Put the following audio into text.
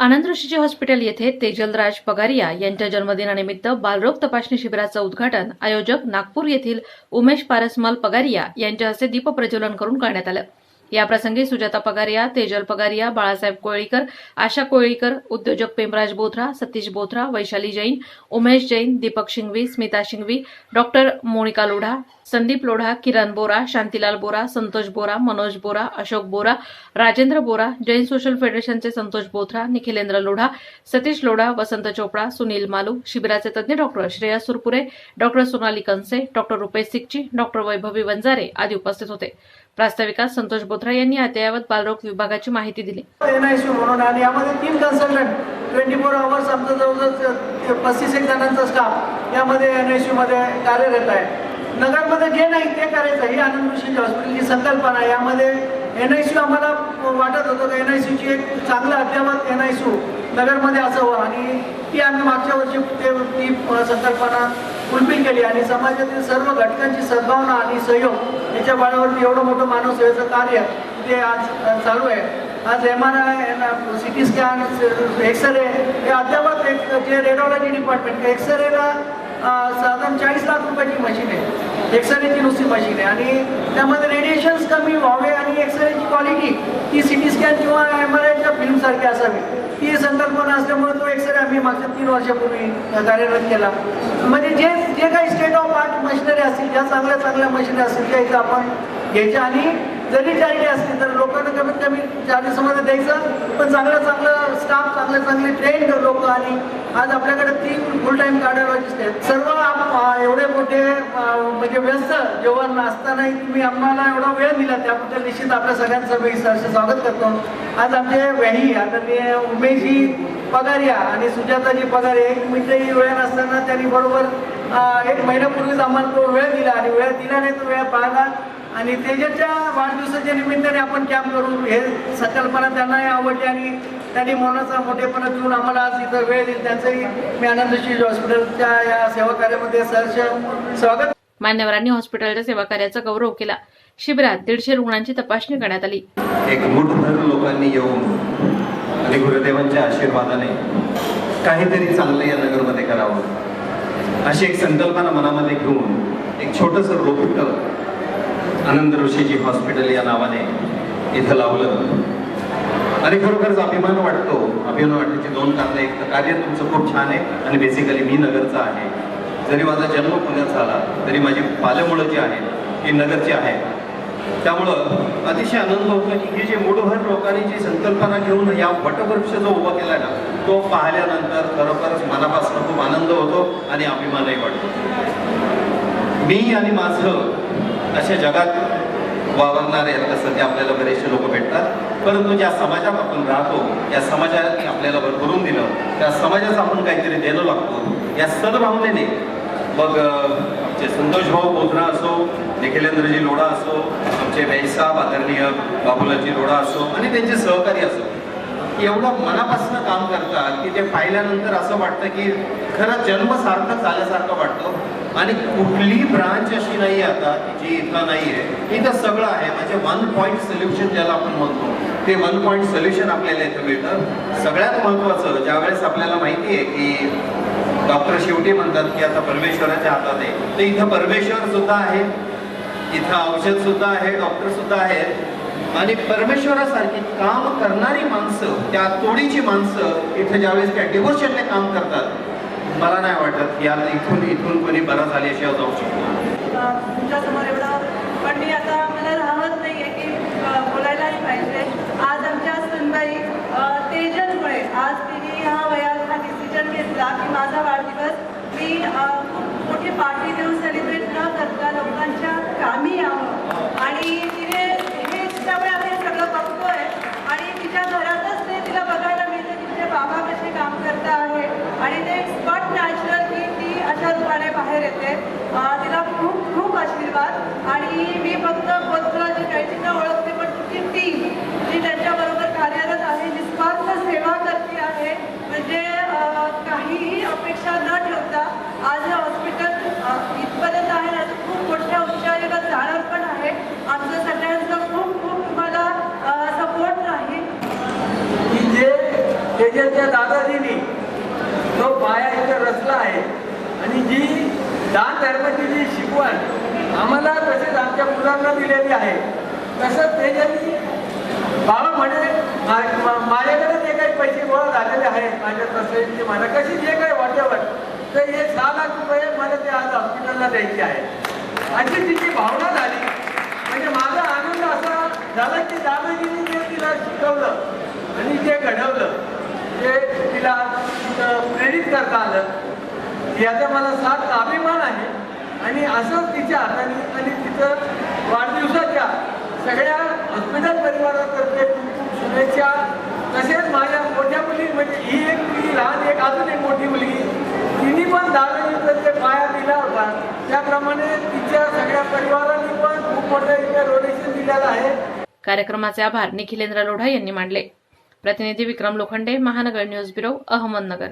आनंद ऋषीचे hospital येथे तेजलराज पगारिया यांच्या जन्मदिनानिमित्त बालरोग तपासणी शिबिराचं उद्घाटन आयोजक नागपूर येथील उमेश पारसमल पगारिया यांच्या हस्ते दीपप्रज्वलन करून करण्यात आलं. याप्रसंगी सुजाता पगारिया तेजल पगारिया बाळासाहेब कोळीकर आशा कोळीकर उद्योजक पेमराज बोथरा सतीश बोथरा वैशाली जैन उमेश जैन दीपक शिंगवी स्मिता शिंगवी डॉक्टर मोनिका लोढा संदीप लोढा किरण बोरा शांतीलाल बोरा संतोष बोरा मनोज बोरा अशोक बोरा राजेंद्र बोरा जैन सोशल फेडरेशनचे संतोष बोथरा निखिलेंद्र लोढा सतीश लोढा वसंत चोपडा सुनील मालू शिबिराचे तज्ज्ञ doctor Shreya Surpure doctor Sonali Kanse doctor Rupesh Sikchi doctor Vaibhavi Vanjare आदी उपस्थित होते. प्रास्ताविकात संतोष बोथरा यांनी अद्ययावत बालरोग विभागाची माहिती दिली. एनआयसीयू म्हणून आणि यामध्ये तीन कन्सल्टंट ट्वेंटी फोर आवर्स आमचा जवळजवळ पस्तीस एक जणांचा स्टाफ यामध्ये एनमध्ये कार्यरत आहे. नगरमध्ये जे नाही ते करायचं ही आनंद ऋषी हॉस्पिटलची संकल्पना यामध्ये एन आय सी आम्हाला वाटत होतं की एन आय सीची एक चांगलं अद्यावत एन आय सी नगरमध्ये असावं आणि ती आम्ही मागच्या वर्षी ते ती संकल्पना फुलफिल केली आणि समाजातील सर्व घटकांची सद्भावना आणि सहयोग याच्या बळावरती एवढं मोठं मानव सेवेचं कार्य ते आज चालू आहे. आज M R I C T scan x-ray हे अद्यावत एक जे रेडिओलॉजी डिपार्टमेंट एक्सरेला साधारण चाळीस लाख रुपयाची मशीन आहे. एक्सरेची नुसती मशीन आहे. आणि त्यामध्ये रेडिएशन्स कमी व्हावे आणि एक्सरेची क्वालिटी ती सी टी स्कॅन किंवा एम आर आयच्या असावी. ही संकल्पना असल्यामुळे तो एक्सरे आम्ही मागच्या तीन वर्षापूर्वी कार्यरत केला. म्हणजे जे जे काही स्टेट ऑफ आर्ट मशिनरी असतील ज्या चांगल्या चांगल्या मशिनरी असतील त्या इथं आपण घ्यायच्या आणि जरी चार्टी असली तर लोकांना कमीत कमी चार्जेसमध्ये द्यायचं पण चांगलं चांगलं स्टाफ चांगले चांगले ट्रेंड लोक आणि आज आपल्याकडे तीन फुल टाईम कार्डिओलॉजिस्ट आहेत. सर्व एवढे मोठे म्हणजे व्यस्त जेवण असतानाही तुम्ही आम्हाला एवढा वेळ दिला त्याबद्दल निश्चित आपल्या सगळ्यांचं मी सहर्ष स्वागत करतो. आज आमचे वही आदरणीय उमेशजी पगारिया आणि सुजाताजी पगार एक मिनिटही वेळ नसताना त्यांनी बरोबर एक महिन्यापूर्वीच आम्हाला तो वेळ दिला आणि वेळ दिला नाही तो वेळ पाहायला आणि तेजाच्या वाढदिवसाच्या निमित्ताने आपण कॅम्प करू. हे संकल्पना त्यांनाही आवडली आणि त्यांनी मौनाचा मोठेपणा देऊन आम्हाला आज इथं वेळ दिली. त्यांचंही मी आनंदशी हॉस्पिटलच्या या सेवा कार्यामध्ये सहर्ष स्वागत. मान्यवरांनी हॉस्पिटलच्या सेवा कार्याचा गौरव केला. शिबिरात दीडशे रुग्णांची तपासणी करण्यात आली. एक मुठभर लोकांनी येऊन आणि गुरुदेवांच्या आशीर्वादाने काहीतरी चांगलं या नगरमध्ये करावं. अशी एक संकल्पना मनामध्ये घेऊन एक छोटंसं रोपटं आनंद ऋषीजी हॉस्पिटल या नावाने इथं लावलं. आणि खरोखरच अभिमान वाटतो. अभिमान वाटण्याची दोन कारणं एक तर कार्य तुमचं खूप छान आहे आणि बेसिकली मी नगरचा आहे. जरी माझा जन्म पुण्यात झाला तरी माझी पालमुळं जी आहेत ही नगरची आहे त्यामुळं अतिशय आनंद होतो. की हे जे मूढभर लोकांनी जी संकल्पना घेऊन या वटवृक्ष जो उभा केला ना तो पाहिल्यानंतर खरोखरच मनापासून खूप आनंद होतो आणि अभिमानही वाटतो. मी आणि माझं अशा जगात वावरणारे आता सध्या आपल्याला बरेचसे लोक भेटतात. परंतु ज्या समाजात आपण राहतो या समाजाने आपल्याला भरभरून दिलं त्या समाजाचं आपण काहीतरी देणं लागतो. या सद्भावनेने मग आमचे संतोष भाऊ बोधरा असो निखिलेंद्रजी लोढा असो आमचे वैसाब आदरणीय बाबुलाजी लोढा असो आणि त्यांचे सहकारी असो एवढं मनापासून काम करतात की ते पाहिल्यानंतर असं वाटतं की खरं जन्म सार्थक झाल्यासारखं वाटतं. आणि कुठली ब्रांच अशी नाही आता जी इथं नाही आहे इथं सगळं आहे. म्हणजे वन पॉईंट सोल्युशन ज्याला आपण म्हणतो ते वन पॉईंट सोल्युशन आपल्याला इथं मिळतं. सगळ्यात महत्त्वाचं ज्यावेळेस आपल्याला माहिती आहे की डॉक्टर शेवटी म्हणतात की आता परमेश्वराच्या हातात आहे तर इथं परमेश्वर सुद्धा आहे इथं औषध सुद्धा आहे डॉक्टर सुद्धा आहेत. आणि परमेश्वरासारखी काम करणारी माणसं त्या तोडीची माणसं इथं ज्यावेळेस त्या डिवोशनने काम करतात मला नाही वाटत की आता इथून इथून कोणी बरा झाल्याशिवाय जाऊ शकतो तुमच्यासमोर एवढा पण मी आता मला राहत नाही आहे की बोलायलाही पाहिजे. आज आमच्या सुनबाई तेजनमुळे आज तिने हा वयात हा डिसिजन घेतला की माझा वाढदिवस मी खूप मोठी पार्टी देऊन सेलिब्रेट न करता लोकांच्या कामी यावं आणि तिने हे त्यामुळे आम्ही हे सगळं बघतोय आणि तिच्या घरातच ते तिला बघायला मिळतं की तिचे बाबा करता आहे. आणि ते स्पट नॅचरल की ती अशा रूपाने बाहेर येते. तिला खूप खूप आशीर्वाद. आणि मी फक्त बोधराजी काळजींना ओळखते पण तुमची टीम जी त्यांच्याबरोबर कार्यरत आहे निस्वार्थ सेवा करते आहे म्हणजे अं, काहीही अपेक्षा न ठेवता आज हे हॉस्पिटल अं, इथपर्यंत आहे ना तर खूप मोठ्या उच्चारीवर जाणार पण आहे आमचं सगळ्यांचं खूप खूप तुम्हाला सपोर्ट राहील की जे तेजाची घातला आहे आणि जी दान धर्माची जी शिकवण आम्हाला तसेच आमच्या मुलांना दिलेली आहे. तसंच ते ज्यांनी बाबा म्हणे माझ्याकडे जे काही पैसे गोळा झालेले आहेत माझ्या तसे मला कशी जे काही वाटेवर तर हे सहा लाख रुपये मला ते आज हॉस्पिटलला द्यायचे आहे अशी तिची भावना झाली. म्हणजे माझा आनंद असा झाला की दादाजीने जे तिला शिकवलं आणि जे घडवलं ते तिला प्रेरित करता आलं याचा मला साथ अभिमान आहे. आणि असंच तिच्या हाताने आणि तिथं वाढदिवसाच्या सगळ्या हॉस्पिटल परिवारातर्फे खूप शुभेच्छा. तसेच माझ्या मोठ्या मुली म्हणजे ही एक मुलगी लहान एक अजून एक मोठी मुलगी तिने पण दादाजीचं पाया दिला होता. त्याप्रमाणे तिच्या सगळ्या परिवारांनी पण खूप मोठं डोनेशन दिलेलं आहे कार्यक्रमाचे आभार निखिलेंद्र लोढा यांनी मांडले. प्रतिनिधी विक्रम लोखंडे महानगर न्यूज ब्युरो अहमदनगर.